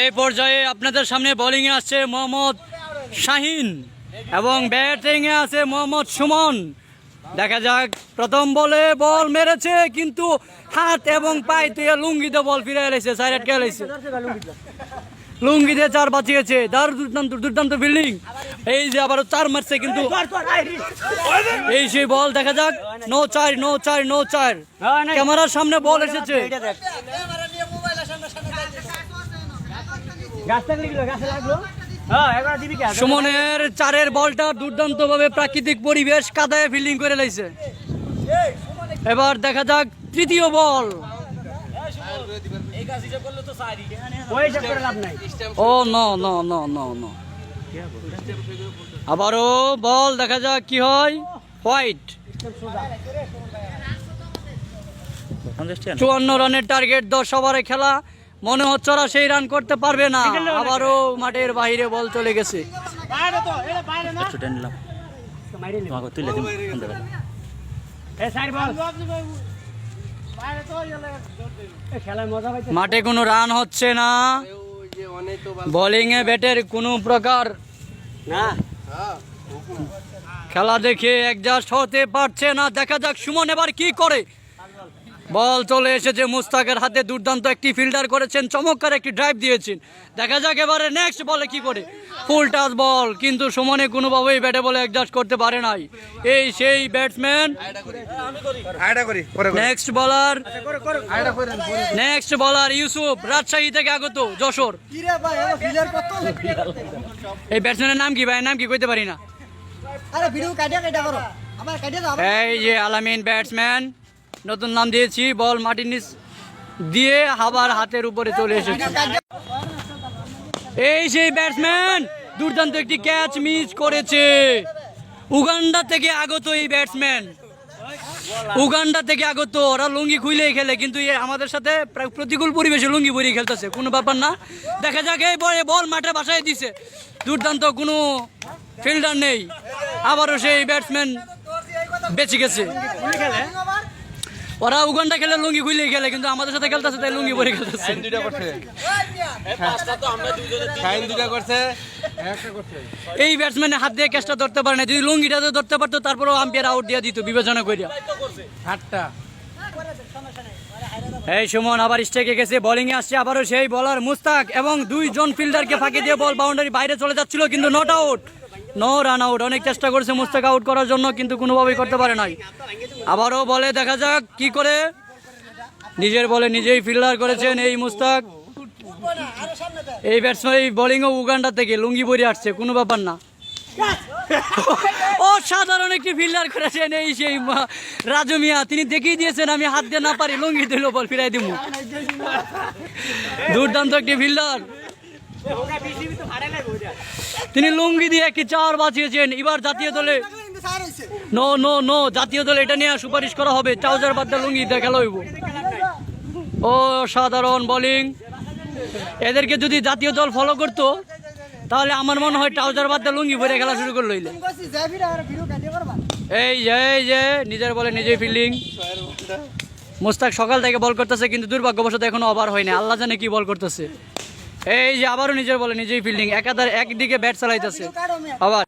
এই পর্যায়ে আপনাদের সামনে বোলিংয়ে আসছে মোহাম্মদ শাহিন এবং ব্যাটিংয়ে আছে মোহাম্মদ সুমন। দেখা যাক প্রথম বলে বল মেরেছে কিন্তু হাত এবং পায়ে তুই লুঙ্গিতে বল ফিরে এলেছে সাইড আটকে এলেছে লুঙ্গি দিয়ে চার বাঁচিয়েছে দারুণ দুর্দান্ত দুর্দান্ত বিল্ডিং এই যে আবার চার মারছে কিন্তু এই সেই বল দেখা যাক নো চার নো চার নো চার ক্যামেরার সামনে বল এসেছে। সুমনের চারের বলটা দুর্দান্ত ভাবে প্রাকৃতিক পরিবেশ কাদায় ফিল্ডিং করে লাইছে। এবার দেখা যাক তৃতীয় ball. Oh no no no no no. আবারও বল দেখা যাক কি হয়। হোয়াইট। চুয়ান্ন রানের টার্গেট দশ ওভারে খেলা। মনে হচ্ছে ওরা সেই রান করতে পারবে না। আবারও মাঠের বাইরে বল চলে গেছে। মাঠে কোনো রান হচ্ছে না। বোলিং এ ব্যাটের কোনো প্রকার। খেলা দেখে একজাস্ট হতে পারছে না। দেখা যাক সুমন এবার কি করে। বল চলে এসেছে মুস্তাকের হাতে। দুর্দান্ত একটি ফিল্ডার করেছেন চমৎকার একটি ড্রাইভ দিয়েছেন। দেখা যাক এবারে নেক্সট বলে কি করে। ফুল টাচ বল কিন্তু সুমনে কোনোভাবেই ব্যাটে বলে অ্যাডজাস্ট করতে পারে নাই। এই সেই ব্যাটসম্যান নেক্সট বলার নেক্সট বলার ইউসুফ রাজশাহী থেকে আগত যশোর। এই ব্যাটসম্যানের নাম কি ভাই? নাম কি কইতে পারি না? আরে ভিডিও কাটিয়া কাটিয়া করো। আমার কাটিয়া দাও এই যে আলামিন ব্যাটসম্যান নতুন নাম দিয়েছি, বল মাটির নিচ দিয়ে আবার হাতের উপরে চলে এসেছে। এই সেই ব্যাটসম্যান, দুর্দান্ত একটি ক্যাচ মিস করেছে। উগান্ডা থেকে আগত এই ব্যাটসম্যান। উগান্ডা থেকে আগত, ওরা লুঙ্গি খুইলেই খেলে, কিন্তু আমাদের সাথে প্রতিকূল পরিবেশে লুঙ্গি পরিয়ে খেলতেছে, কোনো ব্যাপার না। দেখা যাক, এই বলে বল মাঠে বাসায় দিছে। দুর্দান্ত কোনো ফিল্ডার নেই। আবারও সেই ব্যাটসম্যান বেঁচে গেছে। ওরা উগান্ডা খেলে লুঙ্গি খুইলেই খেলে কিন্তু আমাদের সাথে খেলতেছে তাই লুঙ্গি পরে খেলতেছে। দুইটা করছে। ফাইন দুইটা করছে। এই ব্যাটসম্যানের হাত দিয়ে ক্যাচটা ধরতে পারে না যদি লুঙ্গিটা ধরতে পারতো তারপরেও আম্পায়ার আউট দিয়ে দিত বিবেচনা করিয়া হাতটা এই সুমন আবার স্ট্রাইকে গেছে বোলিং এ আসছে আবারও সেই বলার মুস্তাক এবং দুইজন ফিল্ডারকে ফাঁকি দিয়ে বল বাউন্ডারি বাইরে চলে যাচ্ছিল কিন্তু not out no run out অনেক চেষ্টা করেছে মুস্তাক আউট করার জন্য, কিন্তু কোনোভাবেই করতে পারে নাই। আবারও বলে, দেখা যাক কি করে। নিজের বলে নিজেই ফিল্ডার করেছেন এই মুস্তাক। এই ব্যাটসম্যান এই বোলিংও উগান্ডা থেকে লুঙ্গি পরে আসছে, কোনো ব্যাপার না। ও, সাধারণ একটি ফিল্ডার করেছেন এই সেই রাজু মিয়া। তিনি দেখিয়ে দিয়েছেন, আমি হাত দিয়ে না পারি, লুঙ্গি দিল বল ফিরাই দিব দুর্দান্ত একটি ফিল্ডার তিনি লুঙ্গি দিয়ে একটি চার বাঁচিয়েছেন এবার জাতীয় দলে নো নো নো, জাতীয় দলে এটা নিয়ে সুপারিশ করা হবে। ট্রাউজার বাদ লুঙ্গি দিয়ে খেলা হইব ও সাধারণ বোলিং এদেরকে যদি জাতীয় দল ফলো করতো, তাহলে আমার মনে হয় ট্রাউজার বাদ দিয়ে লুঙ্গি ভরে খেলা শুরু করল এই যে এই যে, নিজের বলে নিজেই ফিল্ডিং মুস্তাক সকাল থেকে বল করতেছে, কিন্তু দুর্ভাগ্যবশত এখনও ওভার হয়নি আল্লাহ জানে কি বল করতেছে। এই যে আবারও নিজের বলে নিজেই ফিল্ডিং একাধারে একদিকে ব্যাট চালাইতেছে। আবার